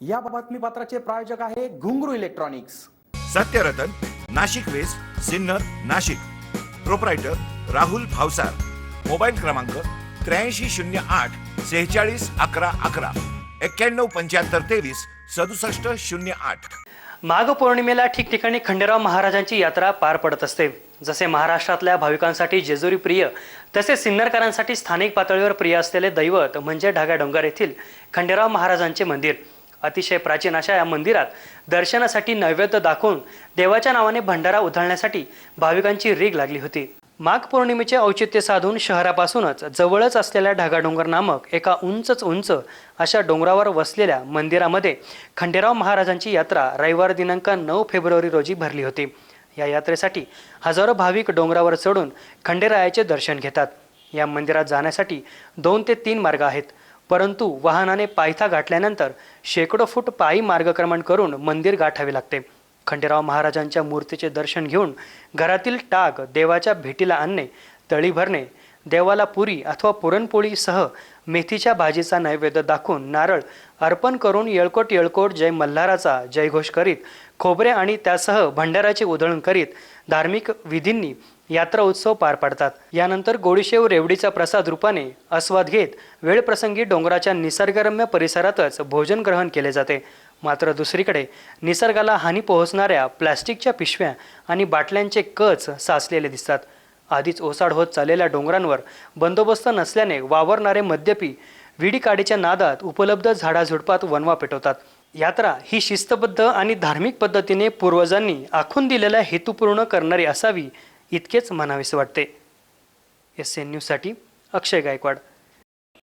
या बातमीपत्राचे प्रायोजक आहे Ghungru electronics. Satyaratan Nashik west Sinnar Nashik. Proprietor Rahul Bhavsar. Mobile क्रमांक त्र्याऐंशी शून्य आठ सेहेचाळीस अकरा अकरा. एक्क्याण्णव पंच्याहत्तर तेवीस सदुसष्ट शून्य आठ. माघ पौर्णिमेला ठिकठिकाणी खंडेराव महाराजांची यात्रा पार पडत असते. जसे महाराष्ट्रातल्या भाविकांसाठी जेजुरी प्रिय तसे सिन्नरकरांसाठी स्थानिक पातळीवर प्रिय असलेले दैवत म्हणजे ढागा डोंगर येथील खंडेराव महाराजांचे मंदिर. अतिशय प्राचीन अशा या मंदिरात दर्शनासाठी नैवेद्य दाखवून देवाच्या नावाने भंडारा उधळण्यासाठी भाविकांची रीग लागली होती. माघ पौर्णिमेचे औचित्य साधून शहरापासूनच जवळच असलेल्या ढगाडोंगर नामक एका उंचच उंच अशा डोंगरावर वसलेल्या मंदिरामध्ये खंडेराव महाराजांची यात्रा रविवार दिनांक नऊ फेब्रुवारी रोजी भरली होती. या यात्रेसाठी हजारो भाविक डोंगरावर चढून खंडेरायाचे दर्शन घेतात. या मंदिरात जाण्यासाठी दोन ते तीन मार्ग आहेत. परंतु वाहनाने पायथा गाठल्यानंतर शेकडो फूट पायी मार्गक्रमण करून मंदिर गाठावे लागते. खंडेराव महाराजांच्या मूर्तीचे दर्शन घेऊन घरातील टाक देवाच्या भेटीला आणणे तळी भरणे देवाला पुरी अथवा पुरणपोळीसह मेथीच्या भाजीचा नैवेद्य दाखवून नारळ अर्पण करून येळकोट येळकोट जय मल्हाराचा जयघोष करीत खोबरे आणि त्यासह भंडाराचे उधळण करीत धार्मिक विधींनी यात्रा उत्सव पार पाडतात. यानंतर गोडीशेव रेवडीचा प्रसाद रूपाने आस्वाद घेत वेळप्रसंगी डोंगराच्या निसर्गरम्य परिसरातच भोजन ग्रहण केले जाते. मात्र दुसरीकडे निसर्गाला हानी पोहोचणाऱ्या प्लॅस्टिकच्या पिशव्या आणि बाटल्यांचे कच साचलेले दिसतात. आधीच ओसाड होत चाललेल्या डोंगरांवर बंदोबस्त नसल्याने वावरणारे मद्यपी विडी काडीच्या नादात उपलब्ध झाडाझुडपात वनवा पेटवतात. यात्रा ही शिस्तबद्ध आणि धार्मिक पद्धतीने पूर्वजांनी आखून दिलेला हेतूपूर्ण करणारी असावी इतकेच म्हणावेसे वाटते. एस एन न्यूजसाठी अक्षय गायकवाड.